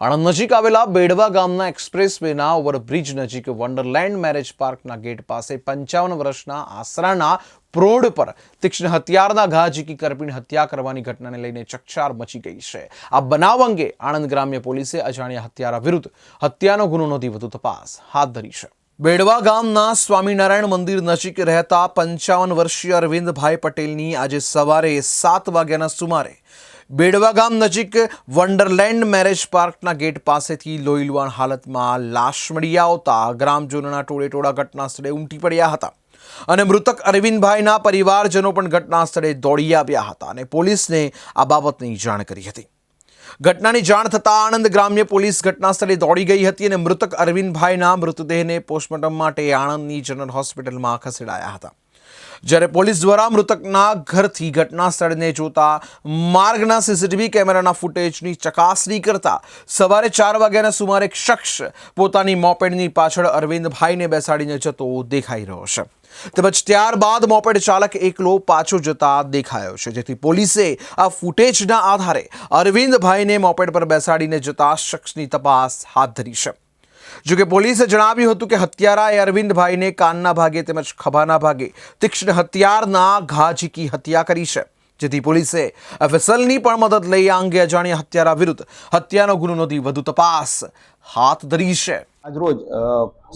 આણંદ નજીક આવેલા બેડવા ગામના એક્સપ્રેસ વેના ઓવરબ્રિજ નજીક વન્ડરલેન્ડ મેરેજ પાર્કના ગેટ પાસે પંચાવન વર્ષના આસરાના પ્રોઢ પર તીક્ષ્ણ હથિયારના ઘા ઝીકી કરપીણ હત્યા કરવાની ઘટનાને લઈને ચકચાર મચી ગઈ છે. આ બનાવ અંગે આણંદ ગ્રામ્ય પોલીસે અજાણ્યા હત્યારા વિરુદ્ધ હત્યાનો ગુનો નોંધી વધુ તપાસ હાથ ધરી છે. બેડવા ગામના સ્વામિનારાયણ મંદિર નજીક રહેતા પંચાવન વર્ષીય અરવિંદભાઈ પટેલની આજે સવારે સાત વાગ્યાના સુમારે બેડવા ગામ નજીક વન્ડરલેન્ડ મેરેજ પાર્કના ગેટ પાસેથી લોહીલુવાણ હાલતમાં લાશ મળી આવતા ગ્રામજનોના ટોળેટોળા ઘટના સ્થળે ઉમટી પડ્યા હતા. અને મૃતક અરવિંદભાઈના પરિવારજનો પણ ઘટના સ્થળે દોડી આવ્યા હતા અને પોલીસને આ બાબતની જાણ કરી હતી. ઘટનાની જાણ થતાં આણંદ ગ્રામ્ય પોલીસ ઘટના સ્થળે દોડી ગઈ હતી અને મૃતક અરવિંદભાઈના મૃતદેહને પોસ્ટમોર્ટમ માટે આણંદની જનરલ હોસ્પિટલમાં ખસેડાયા હતા. જ્યારે પોલીસ દ્વારા મૃતકના ઘરથી ઘટના સ્થળને જોતા માર્ગના સીસીટીવી કેમેરાના ફૂટેજની ચકાસણી કરતા સવારે ચાર વાગ્યાના સુમારે એક શખ્સ પોતાની મોપેડની પાછળ અરવિંદભાઈને બેસાડીને જતો દેખાઈ રહ્યો છે. તેમજ ત્યારબાદ મોપેડ ચાલક એકલો પાછો જતા દેખાયો છે, જેથી પોલીસે આ ફૂટેજના આધારે અરવિંદભાઈને મોપેડ પર બેસાડીને જતા શખ્સની તપાસ હાથ ધરી છે. જોકે પોલીસે જણાવ્યું હતું કે હત્યારાએ અરવિંદભાઈને કાનના ભાગે તેમજ ખભાના ભાગે તીક્ષ્ણ હથિયારના ઘા ઝીકી હત્યા કરી છે, જેથી પોલીસે એફએસએલની પણ મદદ લઈ આ અંગે અજાણ્યા હત્યારા વિરુદ્ધ હત્યાનો ગુનો નોંધી વધુ તપાસ હાથ ધરી છે. આજરોજ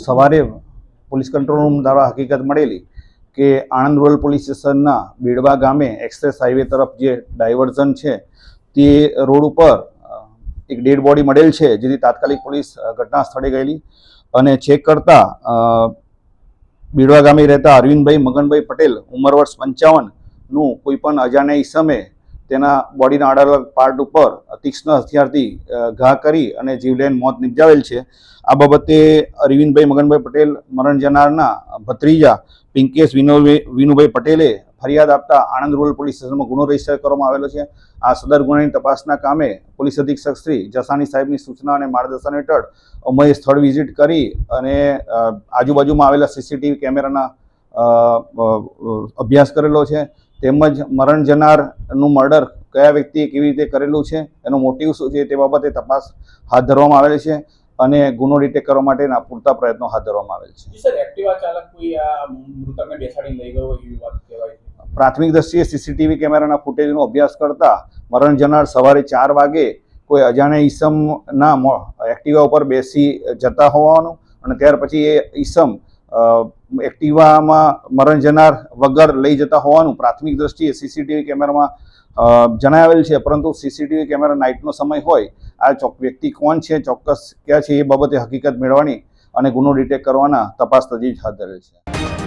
સવારે પોલીસ કંટ્રોલ રૂમ દ્વારા હકીકત મળેલી કે આણંદ રૂરલ પોલીસ સ્ટેશનના બીડવા ગામે એક્સપ્રેસ હાઈવે તરફ જે ડાયવર્ઝન છે, તે રોડ ઉપર એક ડેડ બોડી મળેલ છે જેથી તાત્કાલિક પોલીસ ઘટના સ્થળે ગયેલી અને ચેક કરતા બીડવા ગામે રહેતા અરવિંદભાઈ, મગનભાઈ પટેલ ઉંમર વર્ષ પંચાવનનું કોઈ પણ અજાણ્યા ઈસમે તેના બોડીના અલગ પાર્ટ ઉપર તીક્ષ્ણ હથિયારથી ઘા કરી અને જીવલેણ મોત નિપજાવેલ છે. આ બાબતે અરવિંદભાઈ મગનભાઈ પટેલ મરણ જનારના ભત્રીજા પિંકેશ વિનો, વિનુભાઈ પટેલે ફરિયાદ આપતા આણંદ રૂરલ પોલીસ સ્ટેશનમાં ગુનો રજિસ્ટર કરવામાં આવેલો છે. આ સદર ગુનાની તપાસના કામે પોલીસ અધિક્ષક શ્રી જસાણી સાહેબની સૂચના અને માર્ગદર્શન હેઠળ અમે સ્થળ વિઝિટ કરી અને આજુબાજુમાં આવેલા સીસીટીવી કેમેરાના અભ્યાસ કરેલો છે. તેમજ મરણ જનારનું મર્ડર કયા વ્યક્તિએ કેવી રીતે કરેલું છે એનો મોટિવ શું છે તે બાબતે તપાસ હાથ ધરવામાં આવેલ છે અને ગુનો ડિટેક્ટ કરવા માટેના પૂરતા પ્રયત્નો હાથ ધરવામાં આવેલ છે. સર એક્ટિવા ચાલક કોઈ આ મૃતકને બેસાડીને લઈ ગયો એવી વાત કહેવાય પ્રાથમિક દ્રષ્ટિએ સીસીટીવી કેમેરાના ફૂટેજનો અભ્યાસ કરતા મરણ જનાર સવારે ચાર વાગે કોઈ અજાણ્યા ઈસમના એક્ટિવા ઉપર બેસી જતા હોવાનું અને ત્યાર પછી એ ઈસમ એક્ટિવામાં મરણ જનાર વગર લઈ જતા હોવાનું પ્રાથમિક દ્રષ્ટિએ સીસીટીવી કેમેરામાં જણાવેલ છે. પરંતુ સીસીટીવી કેમેરા નાઇટનો સમય હોય, આ ચોક, વ્યક્તિ કોણ છે, ચોક્કસ ક્યાં છે એ બાબતે હકીકત મેળવવાની અને ગુનો ડિટેક્ટ કરવાના તપાસ તજવીજ હાથ ધરેલ છે.